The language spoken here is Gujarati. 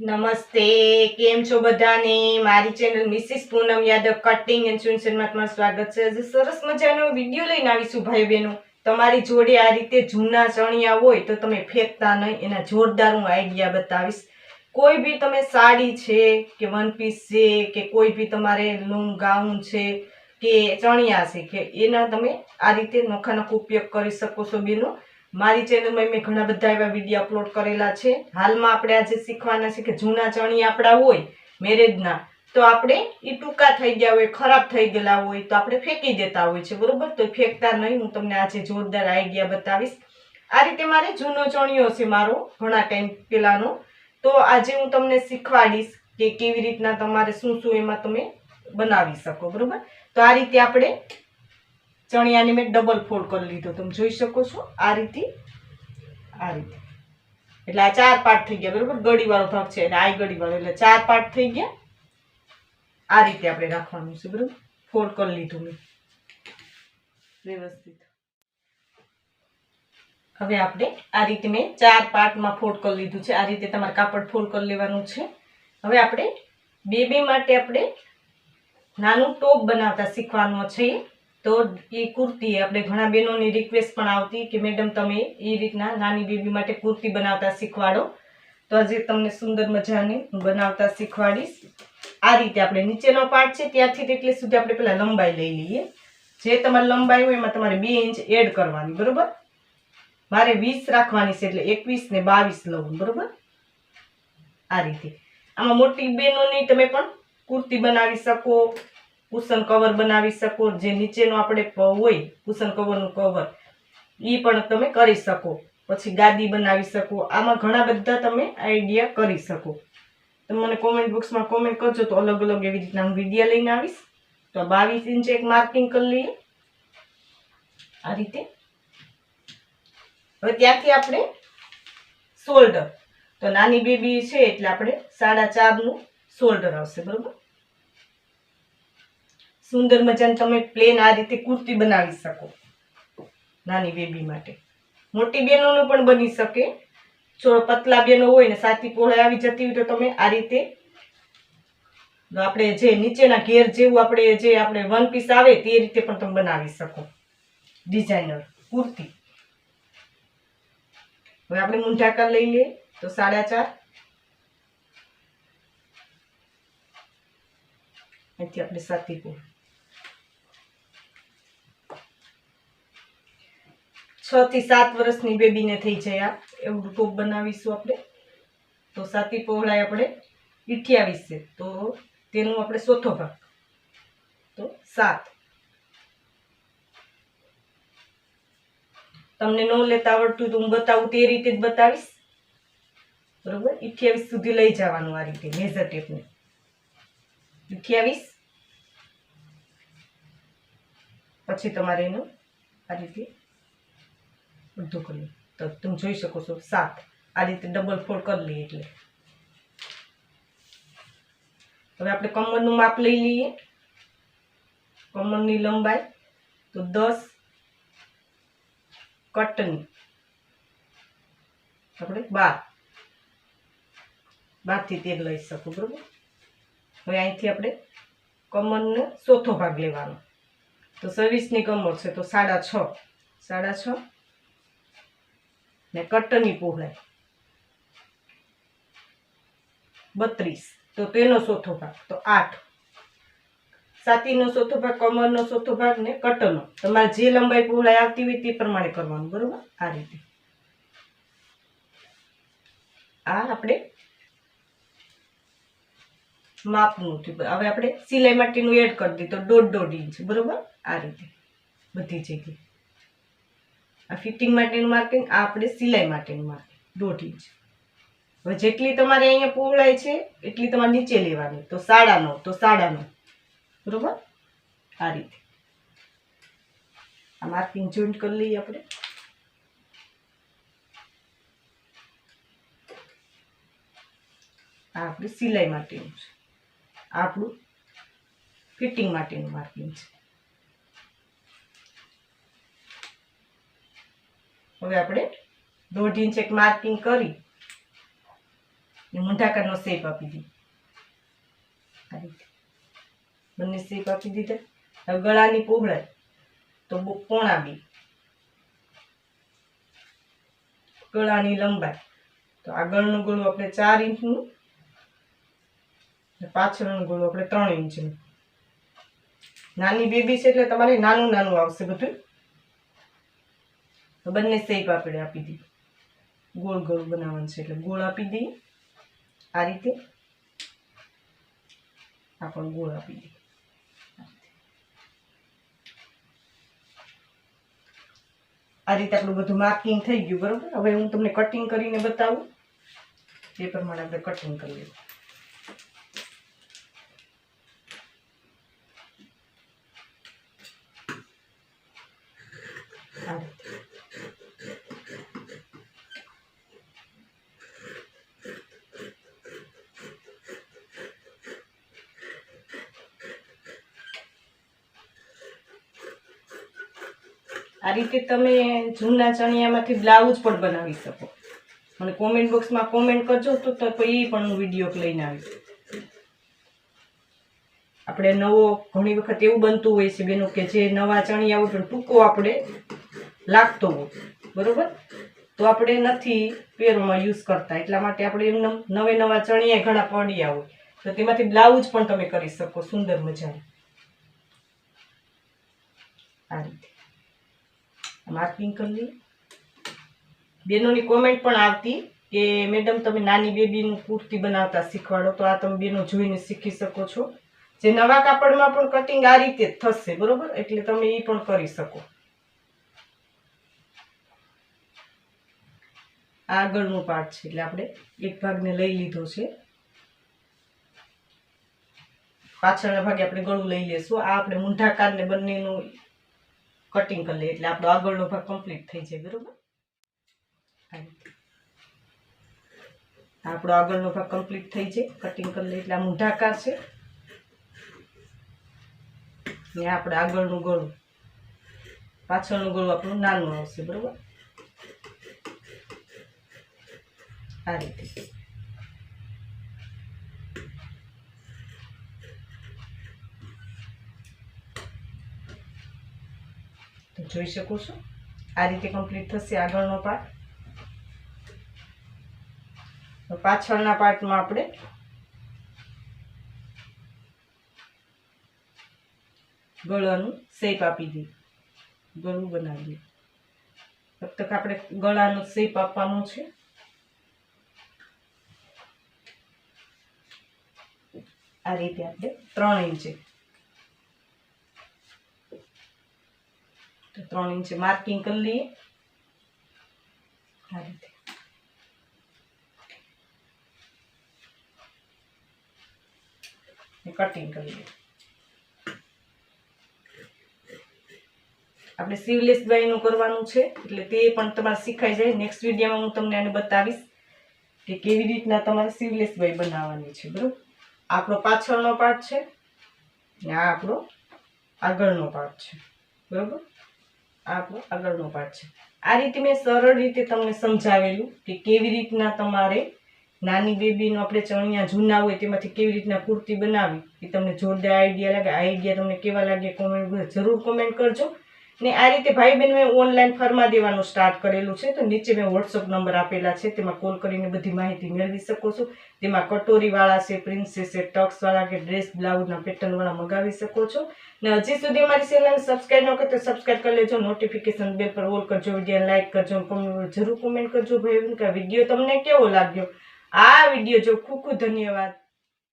નમસ્તે, કેમ છો બધાને? મારી channel Mrs Poonam Yadav cutting and સુનસનમાં સ્વાગત છે. આજે સરસ મજાનો વીડિયો લઈને આવીશું ભાઈ બહેનો તમારી જોડે આ રીતે જૂના ચણિયા હોય તો તમે ફેંકતા નહીં, એના જોરદાર હું આઈડિયા બતાવીશ. કોઈ બી તમે સાડી છે કે વન પીસ છે કે કોઈ બી તમારે લોંગ ગાઉન છે કે ચણિયા છે કે એના તમે આ રીતે નોખા નોખો ઉપયોગ કરી શકો છો બેનો. મારી ચેનલમાં મેં ઘણા બધા એવા વીડિયો અપલોડ કરેલા છે. હાલમાં આપણે આજે શીખવાના છે કે જૂના ચણિયા આપણા હોય મેરેજના, તો આપણે એ ટૂંકા થઈ ગયા હોય, ખરાબ થઈ ગયેલા હોય, તો આપણે ફેંકી દેતા હોય છે, બરોબર? તો ફેંકતા નહીં. હું તમને આજે જોરદાર આઈડિયા બતાવીશ. આ રીતે મારે જૂનો ચણિયો છે મારો, ઘણા ટાઈમ પહેલાંનો. તો આજે હું તમને શીખવાડીશ કે કેવી રીતના તમારે શું શું એમાં તમે બનાવી શકો, બરોબર? તો આ રીતે આપણે ચણિયાની મેં ડબલ ફોલ્ડ કરી લીધો. તમે જોઈ શકો છો આ રીતે આ રીતે. એટલે આ ચાર પાર્ટ થઈ ગયા બરોબર? ગળીવાળો ભાગ છે અને આ ગળીવાળો. એટલે ચાર પાર્ટ થઈ ગયા. આ રીતે આપણે રાખવાનું છે બરોબર? ફોલ્ડ કરી લીધું મેં. વ્યવસ્થિત. હવે આપણે આ રીતે મેં ચાર પાર્ટમાં ફોલ્ડ કરી લીધું છે. આ રીતે તમારે કાપડ ફોલ્ડ કરી લેવાનું છે. હવે આપણે બે બે માટે આપણે નાનું ટોપ બનાવતા શીખવાનું છે. તો એ કુર્તી આપણે ઘણા બહેનોની રિક્વેસ્ટ પણ આવતી કે, મેડમ, તમે એ રીતના નાની બેબી માટે કુર્તી બનાવતા શીખવાડો. તો આજે તમને સુંદર મજાની હું બનાવતા શીખવાડીશ. આ રીતે આપણે નીચેનો પાર્ટ છે, ત્યાંથી તેટલી સુધી આપણે પહેલાં લંબાઈ લઈ લઈએ. જે તમારી લંબાઈ હોય એમાં તમારે બે ઇંચ એડ કરવાની, બરોબર? મારે વીસ રાખવાની છે એટલે એકવીસ ને બાવીસ લઉં, બરોબર? આ રીતે. આમાં મોટી બહેનોની તમે પણ કુર્તી બનાવી શકો કુશન કવર બનાવી શકો, જે નીચેનો આપણે હોય કુશન કવરનું કવર એ પણ તમે કરી શકો. પછી ગાદી બનાવી શકો. આમાં ઘણા બધા તમે આઈડિયા કરી શકો. તમે મને કોમેન્ટ બોક્સમાં કોમેન્ટ કરજો તો અલગ અલગ એવી રીતના હું વિડીયા લઈને આવીશ. તો બાવીસ ઇંચ એક માર્કિંગ કરી લઈએ. આ રીતે. હવે ત્યાંથી આપણે શોલ્ડર તો નાની બેબી છે એટલે આપણે સાડા ચારનું શોલ્ડર આવશે, બરોબર? સુંદર મજાની તમે પ્લેન આ રીતે કુર્તી બનાવી શકો. નાની બેબી માટે. મોટી બહેનોનું પણ બની શકે. જો પતલા બહેનો હોય ને સાતી પોળે આવી જતી હોય તો તમે આ રીતે આપણે જે નીચેના ઘેર જેવું આપણે જે આપણે વન પીસ આવે તે રીતે પણ તમે બનાવી શકો. ડિઝાઇનર કુર્તી. હવે આપણે મૂંઢાકર લઈ લઈએ. તો સાડા ચાર. અહીંથી આપણે સાતી પૂર છ થી સાત વર્ષની બેબીને થઈ જાય આ. એવું ટોપ બનાવીશું આપણે. તો સાતી પહોળાઈ આપણે અઠ્યાવીસ છે. તો તેનું આપણે ચોથો ભાગ. તો સાત. તમને ન લેતા આવડતું તો હું બતાવું તે રીતે જ બતાવીશ. બરોબર? અઠ્યાવીસ સુધી લઈ જવાનું આ રીતે મેઝર ટેપને. અઠ્યાવીસ પછી તમારે એનું આ રીતે બધું કરી તો તમે જોઈ શકો છો, સાત. આ રીતે ડબલ ફોલ્ડ કરી લઈએ એટલે. હવે આપણે કમરનું માપ લઈ લઈએ. કમરની લંબાઈ. તો દસ કટની. આપણે બાર. બારથી તેર લઈ શકું, બરાબર? હવે અહીંથી આપણે કમરને ચોથો ભાગ લેવાનો. તો સર્વિસની કમર છે, તો સાડા છ. સાડા છ. ને કટની પહોળાઈ. બત્રીસ. તો તેનો ચોથો ભાગ. તો આઠ. સાતીનો ચોથો ભાગ, કમરનો ચોથો ભાગ ને કટનો તમારે જે લંબાઈ પહોળાઈ આવતી હોય તે પ્રમાણે કરવાનું, બરોબર? આ રીતે. આ આપણે માપનું થયું. હવે આપણે સિલાઈ માટેનું એડ કરી દીધું દોઢ દોઢ ઇંચ બરોબર? આ રીતે. બધી જગ્યાએ. આ ફિટિંગ માટેનું માર્કિંગ આ આપણે સિલાઈ માટેનું માર્કિંગ દોઢ ઇંચ. હવે જેટલી તમારે અહીંયા પહોળાઈ છે, એટલી તમારે નીચે લેવાની. તો સાડા નવ તો સાડા નવ બરોબર? આ રીતે. આ માર્કિંગ જોઈન્ટ કરી લઈએ આપણે. આ આપણી સિલાઈ માટેનું છે. આપણું ફિટિંગ માટેનું માર્કિંગ છે. હવે આપણે દોઢ ઇંચ એક માર્કિંગ કરી મૂંઢાકારનો શેપ આપી દીધો. બંને શેપ આપી દીધા. હવે ગળાની પહોળાઈ તો બહુ પોણા બી. ગળાની લંબાઈ તો આગળનું ગળું આપણે ચાર ઇંચનું પાછળનું ગળું આપણે ત્રણ ઇંચનું. નાની બેબી છે એટલે તમારે નાનું નાનું આવશે બધું. બંને શેપ આપણે આપી દઈએ. ગોળ ગળું બનાવવાનું છે એટલે ગોળ આપી દઈએ. આ રીતે આ પણ ગોળ આપી દઈએ. આ રીતે આપણું બધું માર્કિંગ થઈ ગયું, બરોબર? હવે હું તમને કટિંગ કરીને બતાવું. તે પ્રમાણે આપણે કટિંગ કરી લઈએ. આ રીતે. આ રીતે તમે જૂના ચણિયામાંથી બ્લાઉઝ પણ બનાવી શકો. મને કોમેન્ટ બોક્સમાં કોમેન્ટ કરજો તો એ પણ હું વીડિયો લઈને આવીશ આપણે નવો, ઘણી વખત એવું બનતું હોય છે બેનો કે જે નવા ચણિયા હોય પણ ટૂંકો આપણે લાગતો હોય, બરોબર? તો આપણે નથી પેરોમાં યુઝ કરતા, એટલા માટે આપણે એમ નવે નવા ચણિયા ઘણા પડ્યા હોય. તો તેમાંથી બ્લાઉઝ પણ તમે કરી શકો, સુંદર મજાનું. આ રીતે. માર્કિંગ કરી લઈએ. બેનોની કોમેન્ટ પણ આવતી કે, મેડમ, તમે નાની બેબીનું કુર્તી બનાવતા શીખવાડો. તો આ તમે બેનો જોઈને શીખી શકો છો. જે નવા કાપડમાં પણ કટિંગ આ રીતે થશે, બરોબર? એટલે તમે એ પણ કરી શકો. આગળનું પાર્ટ છે, એટલે આપણે એક ભાગને લઈ લીધો છે. પાછળના ભાગે આપણે ગળું લઈ લેશું. આ આપણે મૂંઢાકારને બંનેનું કટિંગ કરી લઈએ. એટલે આપણો આગળનો ભાગ કમ્પ્લીટ થઈ જાય, બરોબર? આપણો આગળનો ભાગ કમ્પ્લીટ થઈ જાય કટિંગ કરી લઈએ. એટલે આ મૂઢાકાર છે. ને આપણે આગળનું ગળું. પાછળનું ગળું આપણું નાનું આવશે, બરોબર? આ રીતે. જોઈ શકો છો. આ રીતે કમ્પ્લીટ થશે આગળનો પાર્ટ પાછળના પાર્ટમાં આપણે ગળાનું શેપ આપી દઈએ. ગળું બનાવી દઈએ. તબ આપણે ગળાનું શેપ આપવાનું છે. આ રીતે આપણે ત્રણ ઇંચે તો ત્રણ ઇંચે માર્કિંગ કરી લઈએ. આ રીતે. કટિંગ કરી લઈએ. આપણે સીવલેસ બાયનું કરવાનું છે, એટલે તે પણ તમારે શીખાઈ જાય. નેક્સ્ટ વિડીયોમાં હું તમને આને બતાવીશ કે કેવી રીતના તમારે સીવલેસ બાય બનાવવાની છે, બરાબર? આપણો પાછળનો પાર્ટ છે ને આ આપણો આગળનો પાર્ટ છે, બરાબર? આપણો આગળનો પાઠ છે. આ રીતે મેં સરળ રીતે તમને સમજાવેલું કે કેવી રીતના તમારે નાની બેબીનો આપણે ચણિયા જૂના હોય તેમાંથી કેવી રીતના કુર્તી બનાવી એ તમને જોરદાર આઈડિયા લાગે. આઈડિયા તમને કેવા લાગે કોમેન્ટ જરૂર કોમેન્ટ કરજો. ને આ રીતે ભાઈ બહેન મેં ઓનલાઈન ફરમા દેવાનું સ્ટાર્ટ કરેલું છે. તો નીચે મેં વોટ્સઅપ નંબર આપેલા છે. તેમાં કોલ કરીને બધી માહિતી મેળવી શકો છો. તેમાં કટોરીવાળા છે પ્રિન્સેસ છે ટક્સવાળા કે ડ્રેસ બ્લાઉઝના પેટર્નવાળા મગાવી શકો છો. ને હજી સુધી અમારી ચેનલને સબસ્ક્રાઈબ ન કરો તો સબસ્ક્રાઈબ કરી લેજો. નોટિફિકેશન બેલ પર ઓલ કરજો વીડિયો લાઈક કરજો જરૂર કોમેન્ટ કરજો ભાઈ કે વીડિયો તમને કેવો લાગ્યો? આ વીડિયો જો ખૂબ ખૂબ ધન્યવાદ.